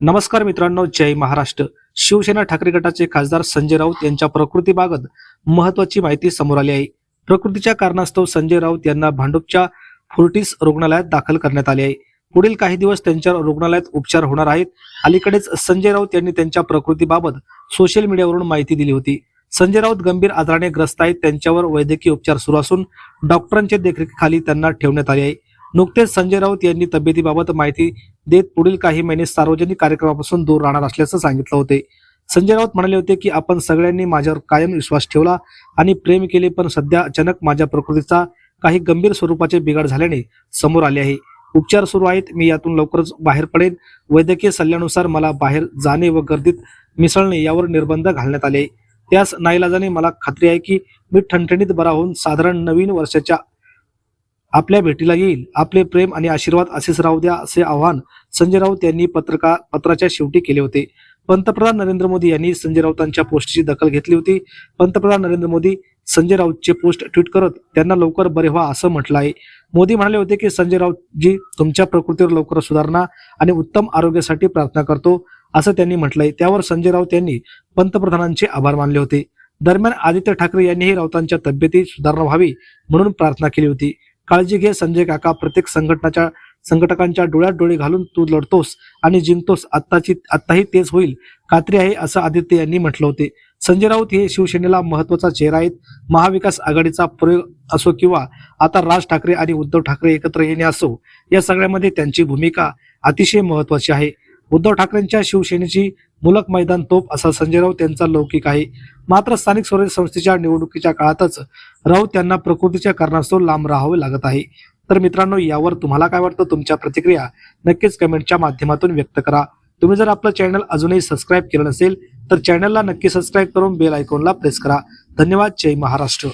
नमस्कार मित्रांनो जय महाराष्ट्र. शिवसेना ठाकरे गटाचे खासदार संजय राऊत यांच्या प्रकृतीबाबत महत्वाची माहिती समोर आली आहे. प्रकृतीच्या कारणास्तव संजय राऊत यांना भांडूपच्या फोर्टिस रुग्णालयात दाखल करण्यात आले आहे. पुढील काही दिवस त्यांच्यावर रुग्णालयात उपचार होणार आहेत. अलीकडेच संजय राऊत यांनी त्यांच्या प्रकृतीबाबत सोशल मीडियावरून माहिती दिली होती. संजय राऊत गंभीर आजाराने ग्रस्त आहेत. त्यांच्यावर वैद्यकीय उपचार सुरू असून डॉक्टरांच्या देखरेखीखाली त्यांना ठेवण्यात आले आहे. नुकतेच संजय राऊत यांनी तब्येतीबाबत माहिती देत पुढील काही महिने सार्वजनिक कार्यक्रमापासून दूर राहणार असल्याचं सांगितलं होते. संजय राऊत म्हणाले होते की आपण सगळ्यांनी माझ्यावर कायम विश्वास ठेवला आणि प्रेम केले पण सध्या अचानक माझ्या प्रकृतीचा काही गंभीर स्वरूपाचे बिघाड झाल्याने समोर आले आहे. उपचार सुरू आहेत मी यातून लवकरच बाहेर पडेन. वैद्यकीय सल्ल्यानुसार मला बाहेर जाणे व गर्दीत मिसळणे यावर निर्बंध घालण्यात आले त्यास नाईलाजाने मला खात्री आहे की मी ठणठणीत बरा होऊन साधारण नवीन वर्षाच्या आपल्या भेटीला येईल. आपले प्रेम आणि आशीर्वाद असेच राहू द्या असे आवाहन संजय राऊत यांनी पत्रका पत्राच्या शेवटी केले होते. पंतप्रधान नरेंद्र मोदी यांनी संजय राऊतांच्या पोस्टची दखल घेतली होती. पंतप्रधान नरेंद्र मोदी संजय राऊतचे पोस्ट ट्विट करत त्यांना लवकर बरे व्हा असं म्हटलं आहे. मोदी म्हणाले होते की संजय राऊतजी तुमच्या प्रकृतीवर लवकर सुधारणा आणि उत्तम आरोग्यासाठी प्रार्थना करतो असं त्यांनी म्हटलंय त्यावर संजय राऊत यांनी पंतप्रधानांचे आभार मानले होते. दरम्यान आदित्य ठाकरे यांनीही राऊतांच्या तब्येतीत सुधारणा व्हावी म्हणून प्रार्थना केली होती. काळजी घे संजय काका. प्रत्येक संघटनाच्या संघटकांच्या डोळ्यात डोळे घालून तू लढतोस आणि जिंकतोस. आत्ताची आत्ताही तेच होईल. खात्री आहे असं आदित्य यांनी म्हटलं होते. संजय राऊत हे शिवसेनेला महत्त्वाचा चेहरा आहेत. महाविकास आघाडीचा प्रयोग असो किंवा आता राज ठाकरे आणि उद्धव ठाकरे एकत्र येणे असो या सगळ्यामध्ये त्यांची भूमिका अतिशय महत्वाची आहे. उद्धव ठाकरेंच्या शिवसेनेची मुलक मैदान तोप असा संजय राऊत यांचा लौकिक आहे. मात्र स्थानिक स्वराज्य संस्थेच्या निवडणुकीच्या काळातच राऊत यांना प्रकृतीच्या कारणास्तव लांब राहावे लागत आहे. तर मित्रांनो यावर तुम्हाला काय वाटतं? तुमच्या प्रतिक्रिया नक्कीच कमेंटच्या माध्यमातून व्यक्त करा. तुम्ही जर आपलं चॅनल अजूनही सबस्क्राईब केलं नसेल तर चॅनलला नक्की सबस्क्राईब करून बेल आयकॉनला प्रेस करा. धन्यवाद. जय महाराष्ट्र.